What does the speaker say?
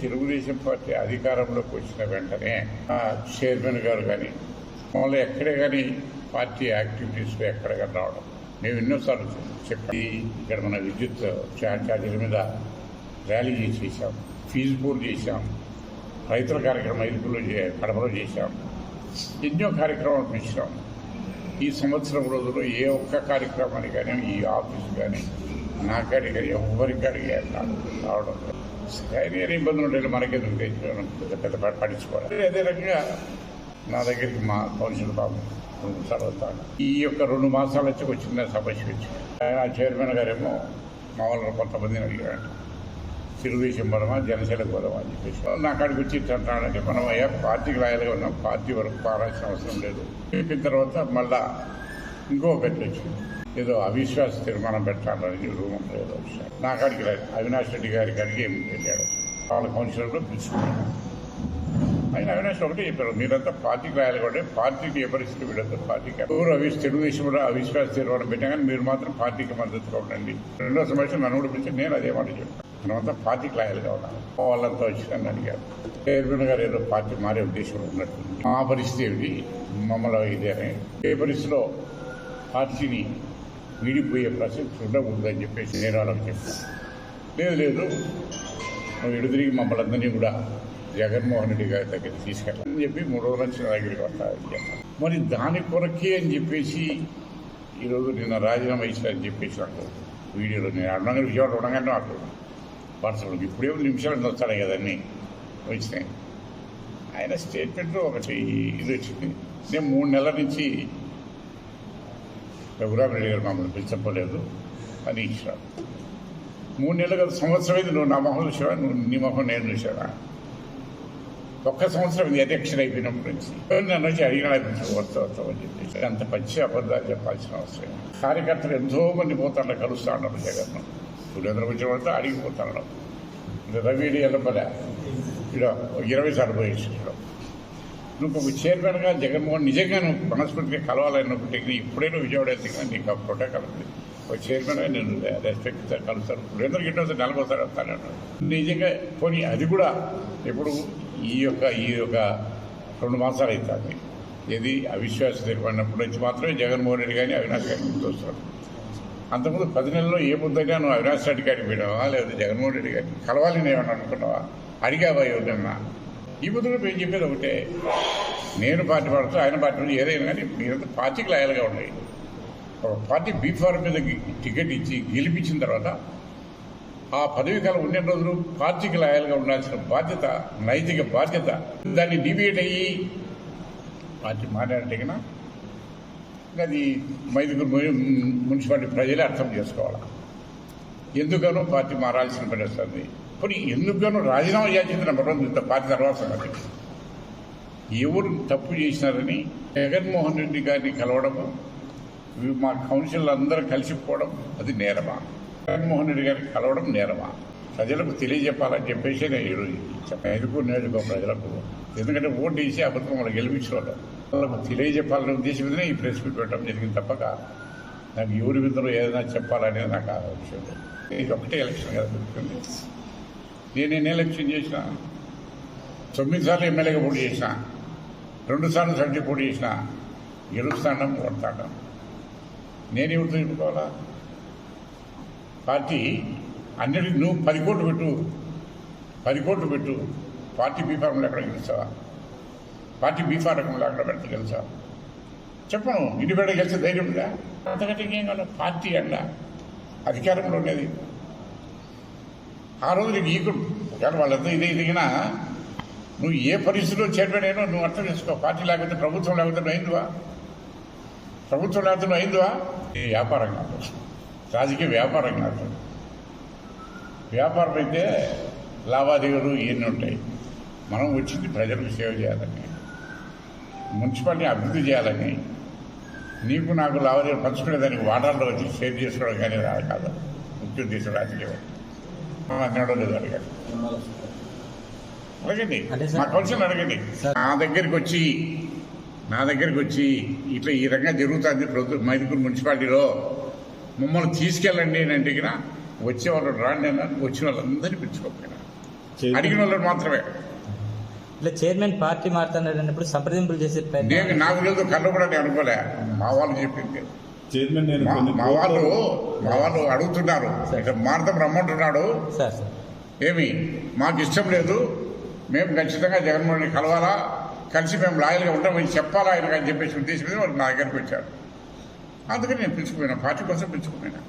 Telugu Desam party అధికారంలోకి వచ్చిన వెంటనే చైర్మన్ గారు కానీ మమ్మల్ని ఎక్కడే కానీ పార్టీ యాక్టివిటీస్లో ఎక్కడ కానీ రావడం. మేము ఎన్నోసార్లు చెప్పి ఇక్కడ మన విద్యుత్ ఛార్జీల మీద ర్యాలీ చేసాం ఫీజు పూర్తి చేశాం రైతుల కార్యక్రమం ఐదుగులో కడపలో చేశాం ఎన్నో కార్యక్రమాలు పెంచాం ఈ సంవత్సరం రోజుల్లో ఏ ఒక్క కార్యక్రమానికి కానీ ఈ ఆఫీస్ కానీ నా కాడికి కానీ ఎవరికి కాడికి రావడం. లేదు. సరైన ఇబ్బందులు ఉండేది మనకే పెద్ద పెద్ద పట్టించుకోవాలి. అదే రకంగా నా దగ్గరికి మా కౌన్సిల్ బాబు రెండు సార్లు వస్తాను ఈ యొక్క రెండు మాసాలు వచ్చి ఒక చిన్న సమస్య వచ్చింది ఆ చైర్మన్ గారేమో మా వాళ్ళు కొంతమందిని అడిగారంట తెలుగుదేశం పోదామా జనసేనకు పోదామా అని చెప్పేసి. నా కాడికి వచ్చి అంటే మనం అయ్యా పార్టీకి రాయాలిగా ఉన్నాం. పార్టీ వరకు పారాల్సిన అవసరం లేదు. చెప్పిన తర్వాత మళ్ళా ఇంకో పెట్టి వచ్చింది ఏదో అవిశ్వాస తీర్మానం పెట్టాలని రూమ్ ఏదో వచ్చాడు నా కాడికి లేదు అవినాష్ రెడ్డి గారి కాడికి ఏం వెళ్ళాడు వాళ్ళ కౌన్సిలర్లో పిలుచుకున్నాడు ఆయన అవినాష్ ఒకటే చెప్పారు మీరంతా పార్టీకి రాయాలి కూడా పార్టీకి ఏ పరిస్థితి వీడంతా పార్టీకి ఎవరు అవి కూడా అవిశ్వాస తీర్మానం పెట్టాం కానీ మీరు మాత్రం పార్టీకి మద్దతుగా ఉండండి. రెండో సమస్య నన్ను కూడా పిలిచి నేను అదే మాట చెప్పాను. మనమంతా పార్టీకి లాయలుగా ఉన్నాను వాళ్ళంతా వచ్చి అడిగారు. చైర్మన్ గారు ఏదో పార్టీ మారే ఉద్దేశం ఉన్నట్టు మా పరిస్థితి ఏమిటి? మమ్మల్ని ఇదే అని ఏ పరిస్థితిలో పార్టీని విడిపోయే ప్రసక్తి ఉండకూడదని చెప్పేసి నేను వాళ్ళకి చెప్పాను లేదు. లేదు నువ్వు ఎడుదిరిగి మమ్మల్ని అందరినీ కూడా జగన్మోహన్ రెడ్డి గారి దగ్గర తీసుకెళ్ళాలని చెప్పి మూడు రోజుల నుంచి నా దగ్గరికి వస్తారని చెప్పాను మరి దాని కొరకే అని చెప్పేసి ఈరోజు నిన్న రాజీనామా ఇచ్చారని చెప్పేసి నాకు వీడియోలో నేను అడగంగా విజయవాడ ఉండగానే నాకు వాట్సాప్లో ఇప్పుడే నిమిషాలు వస్తాడు కదన్నీ వచ్చినాయి. ఆయన స్టేట్మెంట్లో ఒకటి ఇది వచ్చింది. నేను మూడు నెలల నుంచి రఘురామరెడ్డి గారు మమ్మల్ని పిలిచప్పలేదు అని ఇచ్చినారు. మూడు నెలలు కదా సంవత్సరం అయింది. నువ్వు నా మొహం చూసావా? నువ్వు నీ మొహం నేను చూసావా? ఒక్క సంవత్సరం ఇది అధ్యక్షుడు అయిపోయినప్పటి నుంచి నన్ను వచ్చి అడిగిన వస్తా అని చెప్పేసి అంత పచ్చి అబద్ధాలు చెప్పాల్సిన అవసరం కార్యకర్తలు ఎంతో మంది పోతాడు కలుస్తా ఉన్నారు జగన్ సురేంద్ర వచ్చిన వాళ్ళతో అడిగిపోతాడు రవి ఎల్లపలే ఇక్కడ ఇరవై సార్లు పోయేసి నువ్వు ఒక చైర్మన్గా జగన్మోహన్ నిజంగా నువ్వు మనస్ఫూర్తిగా కలవాలన్నప్పుడు నీ ఇప్పుడైనా విజయవాడ వెళ్తే నీకు ఆ ప్రోటోకాల్ ఉంది. ఒక చైర్మన్గా నేను రెస్పెక్ట్ కలుస్తాను. సురేంద్ర గిట్ట వస్తే నెలకోసారి వస్తాను నిజంగా పోనీ అది కూడా ఇప్పుడు ఈ యొక్క ఈ యొక్క రెండు మాసాలు అవుతుంది ఇది అవిశ్వాస తీర్మానప్పటి నుంచి మాత్రమే జగన్మోహన్ రెడ్డి కానీ అవినాష్ గారిని గుర్తొస్తాడు. అంతకుముందు పది నెలల్లో ఏ ముద్దగా నువ్వు అవినాష్ రెడ్డి గారికి పోయినావా? లేదా జగన్మోహన్ రెడ్డి గారికి కలవాలి నేను ఏమన్నా అనుకున్నావా? అడిగావా ఎవరినన్నా ఈ బుద్ధుడు మేము చెప్పేది ఒకటే. నేను పార్టీ పడుతూ ఆయన పార్టీ పడుతూ ఏదైనా కానీ మీరంతా పార్టీకి లాయల్గా ఉన్నాయి ఒక పార్టీ బీఫార్ మీద టికెట్ ఇచ్చి గెలిపించిన తర్వాత ఆ పదవి కాలం ఉండే రోజులు పార్టీకి లాయల్గా ఉండాల్సిన బాధ్యత నైతిక బాధ్యత దాన్ని డిబేట్ అయ్యి పార్టీ మాట్లాడినా అది మైదుగురు మున్సిపాలిటీ ప్రజలే అర్థం చేసుకోవాలి. ఎందుకనో పార్టీ మారాల్సిన పని వస్తుంది పోనీ ఎందుకనో రాజీనామా చేయాల్సింది నెంబర్ వన్ ఇంత పార్టీ తర్వాత సంగతి. ఎవరు తప్పు చేసినారని జగన్మోహన్ రెడ్డి గారిని కలవడము మా కౌన్సిల్ అందరూ కలిసిపోవడం అది నేరమా? జగన్మోహన్ రెడ్డి గారిని కలవడం నేరమా? ప్రజలకు తెలియజెప్పాలని చెప్పేసి నేను ఈరోజు ఎదుగు నేర్చుకో ప్రజలకు ఎందుకంటే ఓటు వేసి అబద్ధం వాళ్ళు గెలిపించుకోవడం వాళ్ళకు తెలియజెప్పాలనే ఉద్దేశం మీదనే ఈ ప్రెస్ మీట్ పెట్టడం జరిగింది తప్పక. నాకు ఎవరి విధంలో ఏదైనా చెప్పాలనేది నాకు ఆ విషయం ఇది ఒకటే ఎలక్షన్ కదా. నేనే నిర్లక్ష్యం చేసిన. తొమ్మిది సార్లు ఎమ్మెల్యేగా పోటీ చేసిన. రెండు సార్లు సర్జీ పోటీ చేసిన. గెలుస్తాడం ఓడతాడం నేను ఎవరితో చెప్పుకోవాలా? పార్టీ అన్నిటి నువ్వు పది కోట్లు పెట్టు. పది కోట్లు పెట్టు. పార్టీ బీఫార్ములు ఎక్కడ గెలుస్తావా పార్టీ బీ ఫార్ములు ఎక్కడ పెడితే గెలుస్తావా చెప్పను ఇండిపెండెంట్ గెలిచే ధైర్యం ఉందా? అంతకంటే ఏం కాదు పార్టీ అంట అధికారంలో ఉండేది. ఆ రోజు నీకు ఈకుడు. ఒకవేళ వాళ్ళంతా ఇదే ఎదిగినా నువ్వు ఏ పరిస్థితిలో చైర్మన్ నువ్వు అర్థం చేసుకో. పార్టీ లేకపోతే ప్రభుత్వం లేకపోతే నువ్వు అయిందివా? ప్రభుత్వం లేకపోతే నువ్వు అయిందివా? వ్యాపారం కాదు. రాజకీయ వ్యాపారం కాదు. వ్యాపారం అయితే లావాదేవీలు ఇవన్నీ ఉంటాయి. మనం వచ్చింది ప్రజలకు సేవ చేయాలని మున్సిపాలిటీ అభివృద్ధి చేయాలని. నీకు నాకు లావాదేవీలు పంచుకునే దానికి వాటాల్లో వచ్చి షేర్ చేసుకోవడం కానీ రాదు కాదు. ముఖ్య ఉద్దేశం రాజకీయం. లేదు అడగండి అడగండి. అంటే సార్- మా కౌన్సిల్ అడగండి. సార్- నా దగ్గరికి వచ్చి నా దగ్గరికి వచ్చి ఇట్లా ఈ రకంగా జరుగుతుంది ప్రభుత్వం మైదుకూరు మున్సిపాలిటీలో. మమ్మల్ని తీసుకెళ్ళండి అని అడిగినా వచ్చేవాళ్ళు రాండి అన్నారు వచ్చిన వాళ్ళందరినీ పిలుచుకోకపోయినా. అడిగిన వాళ్ళు మాత్రమే. ఇట్లా చైర్మన్ పార్టీ మారుతున్నారు అన్నప్పుడు సంప్రదింపులు చేసే నేను నాకు లేదు కళ్ళు కూడా నేను అనుకోలే. మా వాళ్ళు చెప్పింది. చైర్మన్ నేను మా వాళ్ళు మా వాళ్ళు అడుగుతున్నారు. మారుతాం రమ్మంటున్నాడు. Sir sir. ఏమి? మాకు ఇష్టం లేదు. మేము ఖచ్చితంగా జగన్మోహన్ రెడ్డి కలవాలా? కలిసి మేము లాయల్గా ఉంటామని చెప్పాలా ఆయనకు అని చెప్పేసి ఉద్దేశం మీద వాళ్ళు నా దగ్గరికి వచ్చారు అందుకని నేను పిలుచుకుపోయినా. పార్టీ కోసం పిలుచుకుపోయినా.